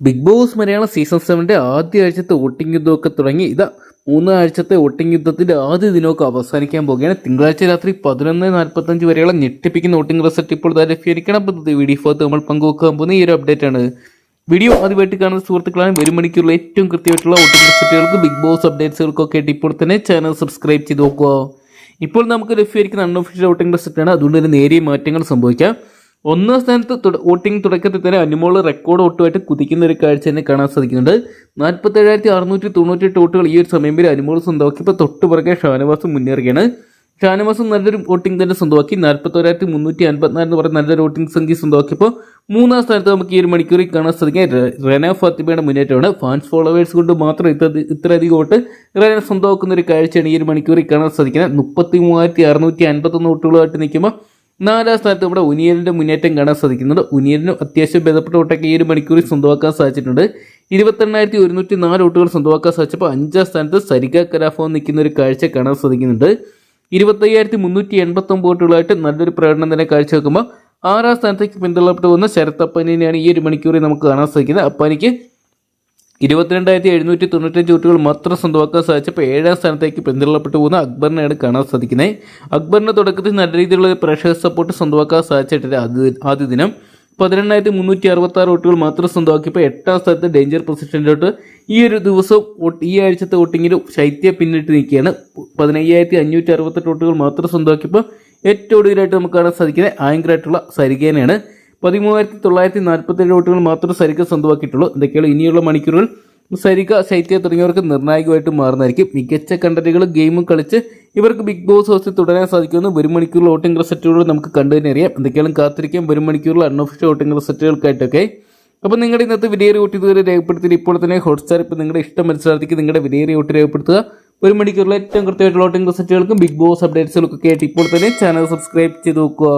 Big Boss Malayalam season സെവന്റെ ആദ്യ ആഴ്ചത്തെ വോട്ടിംഗ് യുദ്ധമൊക്കെ തുടങ്ങി. ഇതാ മൂന്നാഴ്ചത്തെ വോട്ടിംഗ് യുദ്ധത്തിന്റെ ആദ്യ ദിനമൊക്കെ അവസാനിക്കാൻ പോകുകയാണ് തിങ്കളാഴ്ച രാത്രി പതിനൊന്ന് നാൽപ്പത്തഞ്ച് വരെയുള്ള ഞെട്ടിപ്പിക്കുന്ന വോട്ടിംഗ് റിസൾട്ട് ഇപ്പോൾ തന്നെ ലഭ്യമായിരിക്കണം പദ്ധതി വീഡിയോ ഭാഗത്ത് നമ്മൾ പങ്കുവെക്കാൻ പോകുന്ന ഈ ഒരു അപ്ഡേറ്റ് ആണ്. വീഡിയോ ആദ്യമായിട്ട് കാണുന്ന സുഹൃത്തുക്കളാണ് വരും മണിക്കൂറിൽ ഏറ്റവും കൃത്യമായിട്ടുള്ള വോട്ടിംഗ് റിസൾട്ടുകൾക്ക് ബിഗ് ബോസ് അപ്ഡേറ്റ്സുകൾക്കൊക്കെ ആയിട്ട് ഇപ്പോൾ തന്നെ ചാനൽ സബ്സ്ക്രൈബ് ചെയ്ത് നോക്കുക. ഇപ്പോൾ നമുക്ക് ലഭ്യമായിരിക്കുന്ന അൺഒഫീഷ്യൽ വോട്ടിംഗ് റിസൾട്ടാണ് അതുകൊണ്ട് തന്നെ നേരിയ മാറ്റങ്ങൾ സംഭവിക്കാം. ഒന്നാം സ്ഥാനത്ത് വോട്ടിംഗ് തുടക്കത്തിൽ തന്നെ അനുമോൾ റെക്കോർഡ് വോട്ടുമായിട്ട് കുതിക്കുന്ന ഒരു കാഴ്ച തന്നെ കാണാൻ സാധിക്കുന്നുണ്ട്. നാൽപ്പത്തി ഏഴായിരത്തി അറുന്നൂറ്റി തൊണ്ണൂറ്റെട്ട് വോട്ടുകൾ ഈ ഒരു സമയം വരെ അനുമോൾ സ്വന്തമാക്കിയപ്പോൾ തൊട്ട് പുറകെ ഷാനവാസും മുന്നേറുകയാണ്. ഷാനവാസും നല്ലൊരു വോട്ടിംഗ് തന്നെ സ്വന്തമാക്കി. നാൽപ്പത്തോരായിരത്തി മുന്നൂറ്റി അൻപത്തിനാല് എന്ന് പറഞ്ഞ നല്ലൊരു വോട്ടിംഗ് സംഖ്യ സ്വന്തമാക്കിയപ്പോൾ മൂന്നാം സ്ഥാനത്ത് നമുക്ക് ഈ ഒരു മണിക്കൂറിൽ കാണാൻ സാധിക്കുക റെന ഫാത്തിമയുടെ മുന്നേറ്റമാണ്. ഫാൻസ് ഫോളോവേഴ്സ് കൊണ്ട് മാത്രം ഇത്ര ഇത്രയധികം വോട്ട് റെന സ്വന്തമാക്കുന്ന ഒരു കാഴ്ചയാണ് ഈ ഒരു മണിക്കൂറിൽ കാണാൻ സാധിക്കുന്നത്. മുപ്പത്തി മൂവായിരത്തി അറുന്നൂറ്റി അൻപത്തൊന്ന് വോട്ടുകളുമായിട്ട് നിൽക്കുമ്പോൾ നാലാം സ്ഥാനത്ത് നമ്മുടെ ഉനിയലിന്റെ മുന്നേറ്റം കാണാൻ സാധിക്കുന്നുണ്ട്. ഉനിയലിന് അത്യാവശ്യം ഭേദപ്പെട്ട വോട്ടൊക്കെ ഈ ഒരു മണിക്കൂറിൽ സ്വന്തമാക്കാൻ സാധിച്ചിട്ടുണ്ട്. ഇരുപത്തെണ്ണായിരത്തി ഒരുന്നൂറ്റി നാല് വോട്ടുകൾ സ്വന്തമാക്കാൻ സാധിച്ചപ്പോൾ അഞ്ചാം സ്ഥാനത്ത് സരിക കരാഫോ നിൽക്കുന്ന ഒരു കാഴ്ച കാണാൻ സാധിക്കുന്നുണ്ട്. ഇരുപത്തയ്യായിരത്തി മുന്നൂറ്റി എൺപത്തൊമ്പത് വോട്ടുകളായിട്ട് നല്ലൊരു പ്രകടനം തന്നെ കാഴ്ചവെക്കുമ്പോൾ ആറാം സ്ഥാനത്തേക്ക് പിന്തള്ളപ്പെട്ടു വന്ന ശരത്തപ്പനെയാണ് ഈ ഒരു മണിക്കൂറിൽ നമുക്ക് കാണാൻ സാധിക്കുന്നത്. അപ്പാനിക്ക് ഇരുപത്തിരണ്ടായിരത്തി എഴുന്നൂറ്റി തൊണ്ണൂറ്റഞ്ച് വോട്ടുകൾ മാത്രം സ്വന്തമാക്കാൻ സാധിച്ചപ്പോൾ ഏഴാം സ്ഥാനത്തേക്ക് പിന്തള്ളപ്പെട്ടു പോകുന്ന അക്ബറിനെയാണ് കാണാൻ സാധിക്കുന്നത്. അക്ബറിന്റെ തുടക്കത്തിൽ നല്ല രീതിയിലുള്ള പ്രഷർ സപ്പോർട്ട് സ്വന്തമാക്കാൻ സാധിച്ചിട്ടില്ല. ആദ്യ ദിനം പതിനെണ്ണായിരത്തി മുന്നൂറ്റി അറുപത്തി ആറ് വോട്ടുകൾ മാത്രം സ്വന്തമാക്കിയപ്പോൾ എട്ടാം സ്ഥാനത്ത് ഡേഞ്ചർ പൊസിഷനിലോട്ട് ഈ ഒരു ദിവസം ഈ ആഴ്ചത്തെ വോട്ടിങ്ങിൽ ശൈത്യ പിന്നിട്ട് നിൽക്കുകയാണ്. പതിനയ്യായിരത്തി അഞ്ഞൂറ്റി അറുപത്തെട്ട് വോട്ടുകൾ മാത്രം സ്വന്തമാക്കിയപ്പോൾ ഏറ്റവും ഒടുവിലായിട്ട് നമുക്ക് കാണാൻ സാധിക്കുന്നത് ആങ്കറായിട്ടുള്ള സരികേനയാണ്. പതിമൂവായിരത്തി തൊള്ളായിരത്തി നാൽപ്പത്തേഴ് വോട്ടുകൾ മാത്രം സരിക സ്വന്തമാക്കിയിട്ടുള്ളൂ. എന്തൊക്കെയാണ് ഇനിയുള്ള മണിക്കൂറുകൾ. സരിക ശൈത്യ തുടങ്ങിയവർക്ക് നിർണായകമായിട്ട് മാറുന്നതായിരിക്കും. മികച്ച കണ്ടന്റുകൾ ഗെയിമും കളിച്ച് ഇവർക്ക് ബിഗ് ബോസ് ഹൗസിൽ തുടരാൻ സാധിക്കുമെന്ന് ഒരു മണിക്കൂറിൽ വോട്ടിംഗ് റിസൾട്ടുകൾ നമുക്ക് കണ്ടു തന്നെ അറിയാം. എന്തൊക്കെയാണ് കാത്തിരിക്കാം ഒരു മണിക്കൂറിൽ അൺഒഫീഷ്യൽ വോട്ടിംഗ് റിസൾട്ടുകൾക്കായിട്ടൊക്കെ. അപ്പോൾ നിങ്ങളുടെ ഇന്നത്തെ വിലയേറിയ വോട്ട് ഇതുവരെ രേഖപ്പെടുത്തി ഇപ്പോൾ തന്നെ ഹോട്ട്സ്റ്റാർ ഇപ്പോൾ നിങ്ങളുടെ ഇഷ്ടം മത്സരാർത്ഥിക്ക് നിങ്ങളുടെ വിലയേറിയ വോട്ട് രേഖപ്പെടുത്തുക. ഒരു മണിക്കൂറിൽ ഏറ്റവും കൃത്യമായിട്ടുള്ള വോട്ടിംഗ് റിസൾട്ടുകൾക്കും ബിഗ് ബോസ് അപ്ഡേറ്റ്സുകൾക്കൊക്കെ ആയിട്ട് ഇപ്പോൾ തന്നെ ചാനൽ സബ്സ്ക്രൈബ് ചെയ്ത് നോക്കുക.